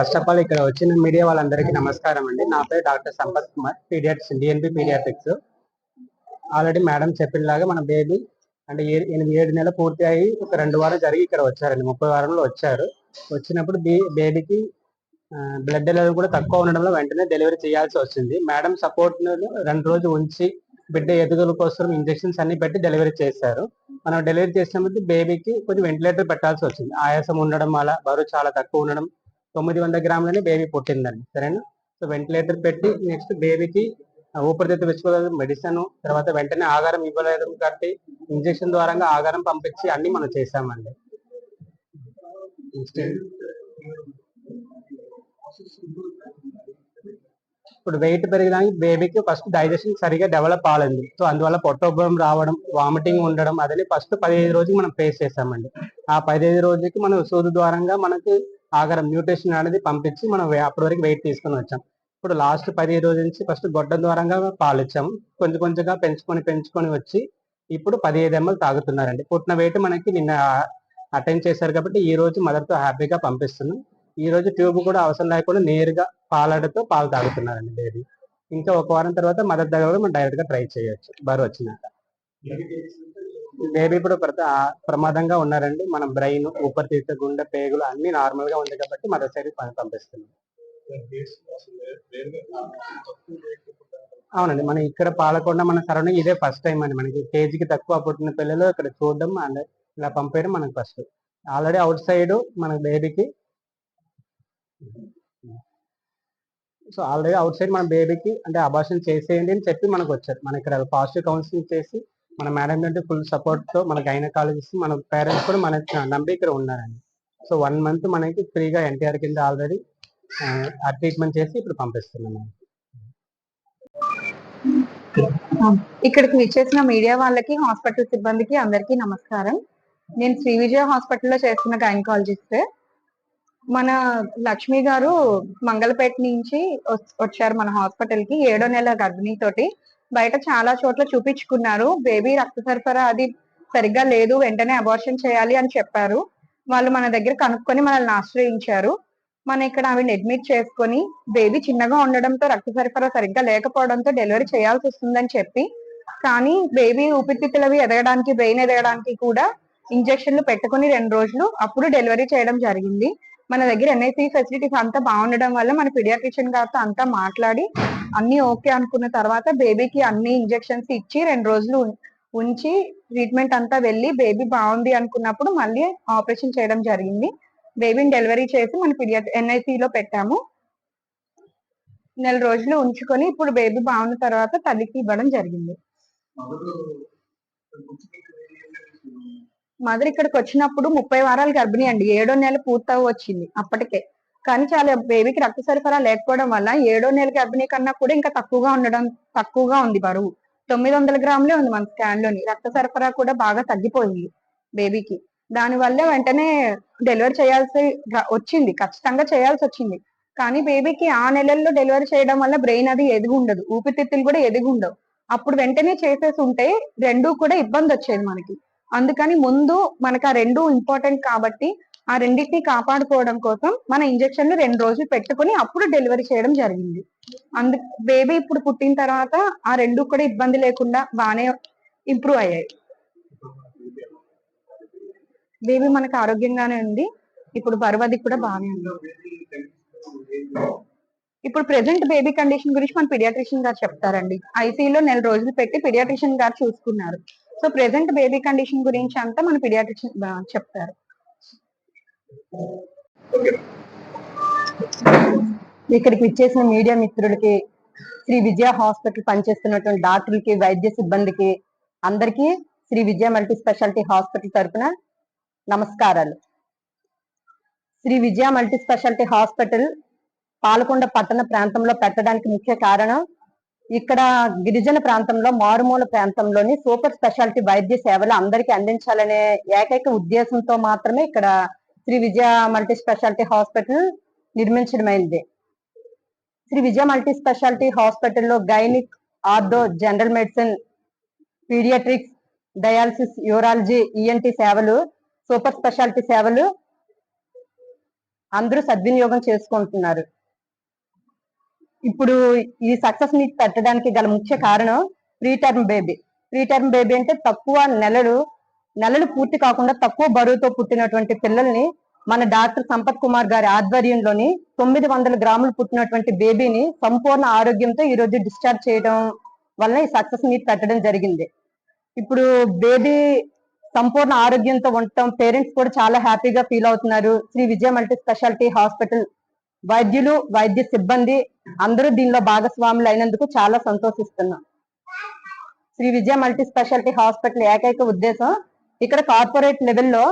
First of all ఇక్కడ వచ్చిన media వాళ్ళందరికీ నమస్కారం అండి. నా పేరు doctor Sampath Kumar paediatrics DNB paediatrics already madam చెప్పినలాగా మన బేబీ అంటే ఏ- ఎనిమిది ఏడు నెలలు పూర్తి అయ్యి ఒక రెండు వారం జరిగి ఇక్కడ వచ్చారండి. ముప్పై వారంలో వచ్చారు. వచ్చినప్పుడు బే బేబీకి బ్లడ్ లెవెల్ కూడా తక్కువ ఉండడంలో వెంటనే డెలివరీ చేయాల్సి వచ్చింది. మేడం సపోర్ట్ రెండు రోజులు ఉంచి బిడ్డ ఎదుగుదల కోసం ఇంజెక్షన్స్ అన్ని పెట్టి డెలివరీ చేశారు. మనం డెలివరీ చేసినప్పుడు బేబీకి కొంచెం వెంటిలేటర్ పెట్టాల్సి వచ్చింది. ఆయాసం ఉండడం అలా బరువు చాలా తక్కువ ఉండడం తొమ్మిది వందల గ్రాములని బేబీ పుట్టిందండి సరేనా? సో వెంటిలేటర్ పెట్టి నెక్స్ట్ బేబీకి ఊపిరితిత్తు విచ్చుకోలేదు మెడిసిన్ తర్వాత వెంటనే ఆగారం ఇవ్వలేదు కాబట్టి ఇంజెక్షన్ ద్వారా ఆగారం పంపించి అన్ని మనం చేసామండి ఇప్పుడు వెయిట్ పెరగడానికి బేబీకి ఫస్ట్ డైజెషన్ సరిగా డెవలప్ అవ్వాలండి సో అందువల్ల పొట్టోబ్బరం రావడం వామిటింగ్ ఉండడం అదని ఫస్ట్ పదిహేను రోజుకి మనం ఫేస్ చేసామండి ఆ పదిహేను రోజుకి మనం సూది ద్వారంగా మనకి ఆఖర మ్యూటేషన్ అనేది పంపించి మనం అప్పటి వరకు వెయిట్ తీసుకొని వచ్చాం. ఇప్పుడు లాస్ట్ పదిహేను రోజుల నుంచి ఫస్ట్ గొడ్డ ద్వారంగా పాలు ఇచ్చాము. కొంచెం కొంచెంగా పెంచుకొని పెంచుకొని వచ్చి ఇప్పుడు పదిహేను ఎంఎల్ తాగుతున్నారండి. పుట్టిన వెయిట్ మనకి నిన్న అటెండ్ చేశారు కాబట్టి ఈ రోజు మదర్తో హ్యాపీగా పంపిస్తున్నాం. ఈ రోజు ట్యూబ్ కూడా అవసరం లేకుండా నేరుగా పాలడతో పాలు తాగుతున్నారండి డైరీ ఇంకా ఒక వారం తర్వాత మదర్ దగ్గర కూడా మనం డైరెక్ట్గా ట్రై చేయొచ్చు. బరువు వచ్చినాక. బేబీ ఇప్పుడు ప్రత- ప్రమాదంగా ఉన్నారండి. మనం బ్రెయిన్ ఊపిరితిత్తు గుండె పేగులు అన్ని నార్మల్గా ఉంది కాబట్టి మదర్ సైడ్ పంపిస్తున్నాం. అవునండి. మనం ఇక్కడ పాలకొండ మన సరౌండింగ్ ఇదే ఫస్ట్ టైం అండి. మనకి కేజీకి తక్కువ పుట్టిన పిల్లలు ఇక్కడ చూడడం అండ్ ఇలా పంపేయడం మనకి ఫస్ట్ ఆల్రెడీ అవుట్ సైడ్ మన బేబీకి సో ఆల్రెడీ అవుట్ సైడ్ మన బేబీకి అంటే అబార్షన్ చేసేయండి అని చెప్పి మనకు వచ్చారు. మన ఇక్కడ పాజిటివ్ కౌన్సిలింగ్ చేసి మన మేడం నుండి ఫుల్ సపోర్ట్తో మన గైనకాలజిస్ట్ మన పేరెంట్స్ కూడా మన నమ్మి ఇక్కడ ఉన్నారండి. సో వన్ మంత్ మనకి ఫ్రీగా ఎన్టీఆర్ కింద ఆల్రెడీ ఆ ట్రీట్మెంట్ చేసి ఇప్పుడు పంపిస్తున్నాం ఇక్కడికి విచ్చేసిన మీడియా వాళ్ళకి హాస్పిటల్ సిబ్బందికి అందరికీ నమస్కారం. నేను శ్రీ విజయ హాస్పిటల్లో చేస్తున్న గైనకాలజిస్ట్ మన లక్ష్మి గారు మంగళపేట నుంచి వచ్చారు మన హాస్పిటల్కి ఏడో నెల గర్భిణీ తోటి బయట చాలా చోట్ల చూపించుకున్నారు. బేబీ రక్త సరఫరా అది సరిగ్గా లేదు వెంటనే అబార్షన్ చేయాలి అని చెప్పారు. వాళ్ళు మన దగ్గర కనుక్కొని మనల్ని ఆశ్రయించారు. మన ఇక్కడ ఆవిడ అడ్మిట్ చేసుకొని బేబీ చిన్నగా ఉండడంతో రక్త సరఫరా సరిగ్గా లేకపోవడంతో డెలివరీ చేయాల్సి వస్తుందని చెప్పి కానీ బేబీ ఊపిరితిత్తులవి ఎదగడానికి బ్రెయిన్ ఎదగడానికి కూడా ఇంజక్షన్లు పెట్టుకుని రెండు రోజులు అప్పుడు డెలివరీ చేయడం జరిగింది. మన దగ్గర ఎన్ఐసి ఫెసిలిటీస్ అంతా బాగుండడం వల్ల మన పిడియాట్రిషియన్ గారితో అంతా మాట్లాడి అన్ని ఓకే అనుకున్న తర్వాత బేబీకి అన్ని ఇంజెక్షన్స్ ఇచ్చి రెండు రోజులు ఉం- ఉంచి ట్రీట్మెంట్ అంతా వెళ్ళి బేబీ బాగుంది అనుకున్నప్పుడు మళ్ళీ ఆపరేషన్ చేయడం జరిగింది. బేబీని డెలివరీ చేసి మన ఫిర్యాదు ఎన్ఐసిలో పెట్టాము. నెల రోజులు ఉంచుకొని ఇప్పుడు బేబీ బాగున్న తర్వాత తల్లికి ఇవ్వడం జరిగింది. మదర్ ఇక్కడికి వచ్చినప్పుడు ముప్పై వారాలు గర్భిణి అండి. ఏడో నెల పూర్తవ వచ్చింది అప్పటికే. కానీ చాలా బేబీకి రక్త సరఫరా లేకపోవడం వల్ల ఏడో నెల గర్భిణీ కన్నా కూడా ఇంకా తక్కువగా ఉండడం తక్కువగా ఉంది బరువు. తొమ్మిది వందల గ్రాములే ఉంది మన స్కాన్లోని. రక్త సరఫరా కూడా బాగా తగ్గిపోయింది బేబీకి దానివల్ల వెంటనే డెలివరీ చేయాల్సి వచ్చింది. ఖచ్చితంగా చేయాల్సి వచ్చింది. కానీ బేబీకి ఆ నెలల్లో డెలివరీ చేయడం వల్ల బ్రెయిన్ అది ఎదిగి ఉండదు. ఊపిరితిత్తులు కూడా ఎదిగి ఉండవు. అప్పుడు వెంటనే చేసేసి ఉంటే రెండు కూడా ఇబ్బంది వచ్చేది మనకి. అందుకని ముందు మనకు ఆ రెండు ఇంపార్టెంట్ కాబట్టి ఆ రెండింటిని కాపాడుకోవడం కోసం మన ఇంజక్షన్లు రెండు రోజులు పెట్టుకుని అప్పుడు డెలివరీ చేయడం జరిగింది. అందు బేబీ ఇప్పుడు పుట్టిన తర్వాత ఆ రెండు కూడా ఇబ్బంది లేకుండా బాగానే ఇంప్రూవ్ అయ్యాయి. బేబీ మనకు ఆరోగ్యంగానే ఉంది. ఇప్పుడు బరువది కూడా బాగానే ఉంది. ఇప్పుడు ప్రెసెంట్ బేబీ కండిషన్ గురించి మన పీడియాట్రిషియన్ గారు చెప్తారండి. ఐసీయూలో నెల రోజులు పెట్టి పీడియాట్రిషియన్ గారు చూసుకున్నారు. సో ప్రెసెంట్ బేబీ కండిషన్ గురించి అంతా మన పీడియాట్రిషియన్ చెప్తారు. ఇక్కడికి విచ్చేసిన మీడియా మిత్రులకి శ్రీ విజయ హాస్పిటల్ పనిచేస్తున్నటువంటి డాక్టర్లకి వైద్య సిబ్బందికి అందరికీ Shri Vijaya multi specialty hospital తరఫున నమస్కారాలు. Shri Vijaya multi specialty hospital Palakonda పట్టణ ప్రాంతంలో పెట్టడానికి ముఖ్య కారణం ఇక్కడ గిరిజన ప్రాంతంలో మారుమూల ప్రాంతంలోని సూపర్ స్పెషాలిటీ వైద్య సేవలు అందరికీ అందించాలనే ఏకైక ఉద్దేశంతో మాత్రమే ఇక్కడ Shri Vijaya multi specialty hospital నిర్మించడమైంది. Shri Vijaya multi speciality హాస్పిటల్లో gynaec ortho general medicine paediatrics dialysis urology ENT సేవలు సూపర్ స్పెషాలిటీ సేవలు అందరూ సద్వినియోగం చేసుకుంటున్నారు. ఇప్పుడు ఈ సక్సెస్ మీకు పెట్టడానికి గల ముఖ్య కారణం preterm baby. Preterm baby అంటే తక్కువ నెలలు నెలలు పూర్తి కాకుండా తక్కువ బరువుతో పుట్టినటువంటి పిల్లల్ని మన డాక్టర్ సంపత్ కుమార్ గారి ఆధ్వర్యంలోని తొమ్మిది వందల గ్రాములు పుట్టినటువంటి బేబీని సంపూర్ణ ఆరోగ్యంతో ఈ రోజు డిశ్చార్జ్ చేయడం వల్ల ఈ సక్సెస్ మీట్ పెట్టడం జరిగింది. ఇప్పుడు బేబీ సంపూర్ణ ఆరోగ్యంతో ఉండటం పేరెంట్స్ కూడా చాలా హ్యాపీగా ఫీల్ అవుతున్నారు. Shri Vijaya multi specialty hospital వైద్యులు వైద్య సిబ్బంది అందరూ దీనిలో భాగస్వాములు అయినందుకు చాలా సంతోషిస్తున్నాం. Shri Vijaya multi specialty hospital ఏకైక ఉద్దేశం ఇక్కడ కార్పొరేట్ లెవెల్లో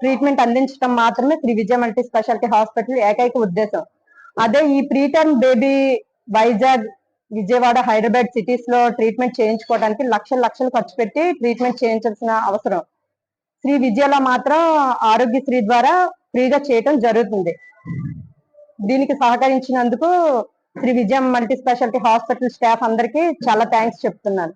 ట్రీట్మెంట్ అందించడం మాత్రమే Shri Vijaya multi specialty hospital ఏకైక ఉద్దేశం. అదే ఈ preterm baby Vizag Vijayawada Hyderabad సిటీస్లో ట్రీట్మెంట్ చేయించుకోవడానికి లక్షల లక్షలు ఖర్చు పెట్టి ట్రీట్మెంట్ చేయించాల్సిన అవసరం. శ్రీ విజయలో మాత్రం ఆరోగ్యశ్రీ ద్వారా ఫ్రీగా చేయటం జరుగుతుంది. దీనికి సహకరించినందుకు శ్రీ విజయం మల్టీ స్పెషాలిటీ హాస్పిటల్ స్టాఫ్ అందరికీ చాలా థ్యాంక్స్ చెప్తున్నాను.